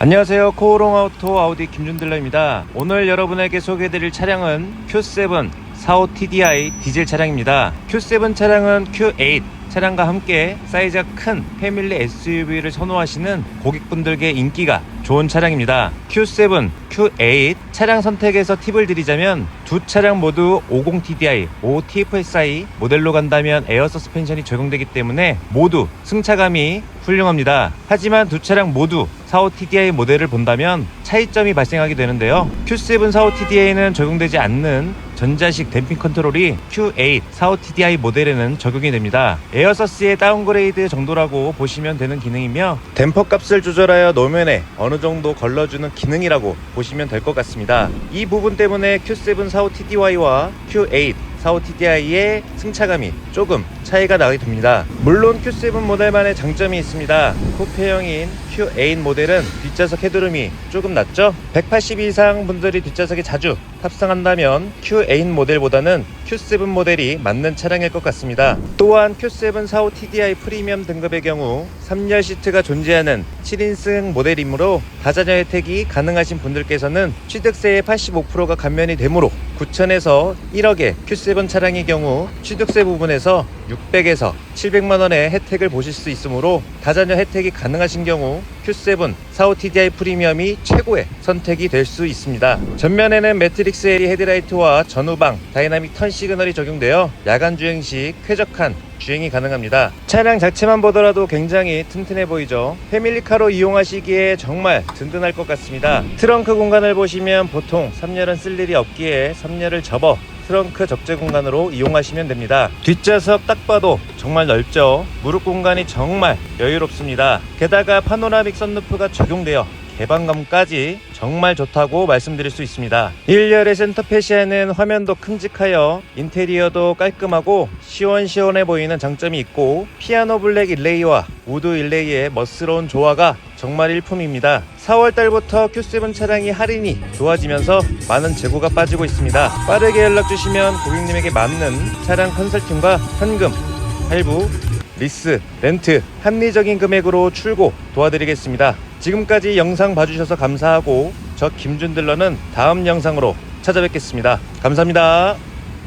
안녕하세요. 코오롱아우토 아우디 김준들러입니다. 오늘 여러분에게 소개해드릴 차량은 Q7 45 TDI 디젤 차량입니다. Q7 차량은 Q8 차량과 함께 사이즈가 큰 패밀리 SUV를 선호하시는 고객분들께 인기가 좋은 차량입니다. Q7, Q8 차량 선택에서 팁을 드리자면 두 차량 모두 50 TDI, 5 TFSI 모델로 간다면 에어 서스펜션이 적용되기 때문에 모두 승차감이 훌륭합니다. 하지만 두 차량 모두 45 TDI 모델을 본다면 차이점이 발생하게 되는데요. Q7 45 TDI는 적용되지 않는 전자식 댐핑 컨트롤이 Q8 45 TDI 모델에는 적용이 됩니다. 에어서스의 다운그레이드 정도라고 보시면 되는 기능이며 댐퍼 값을 조절하여 노면에 어느 정도 걸러주는 기능이라고 보시면 될 것 같습니다. 이 부분 때문에 Q7 45 TDI와 Q8 45 TDI의 승차감이 조금 차이가 나게 됩니다. 물론 Q7 모델만의 장점이 있습니다. 쿠페형인 Q8 모델은 뒷좌석 헤드룸이 조금 낮죠? 180 이상 분들이 뒷좌석에 자주 탑승한다면 Q8 모델보다는 Q7 모델이 맞는 차량일 것 같습니다. 또한 Q7 45 TDI 프리미엄 등급의 경우 3열 시트가 존재하는 7인승 모델이므로 다자녀 혜택이 가능하신 분들께서는 취득세의 85%가 감면이 되므로 9천에서 1억의 Q7 차량의 경우 취득세 부분에서 600에서 700만 원의 혜택을 보실 수 있으므로 다자녀 혜택이 가능하신 경우 Q7 45 TDI 프리미엄이 최고의 선택이 될 수 있습니다. 전면에는 매트릭스 LED 헤드라이트와 전후방 다이나믹 턴 시그널이 적용되어 야간 주행 시 쾌적한 주행이 가능합니다. 차량 자체만 보더라도 굉장히 튼튼해 보이죠. 패밀리카로 이용하시기에 정말 든든할 것 같습니다. 트렁크 공간을 보시면 보통 3열은 쓸 일이 없기에 3열을 접어 트렁크 적재 공간으로 이용하시면 됩니다. 뒷좌석 딱 봐도 정말 넓죠. 무릎 공간이 정말 여유롭습니다. 게다가 파노라믹 선루프가 적용되어 개방감까지 정말 좋다고 말씀드릴 수 있습니다. 1열의 센터페시아는 화면도 큼직하여 인테리어도 깔끔하고 시원시원해 보이는 장점이 있고 피아노 블랙 일레이와 우드 일레이의 멋스러운 조화가 정말 일품입니다. 4월 달부터 Q7 차량이 할인이 좋아지면서 많은 재고가 빠지고 있습니다. 빠르게 연락 주시면 고객님에게 맞는 차량 컨설팅과 현금, 할부, 리스, 렌트 합리적인 금액으로 출고 도와드리겠습니다. 지금까지 영상 봐주셔서 감사하고 저 김준들러는 다음 영상으로 찾아뵙겠습니다. 감사합니다.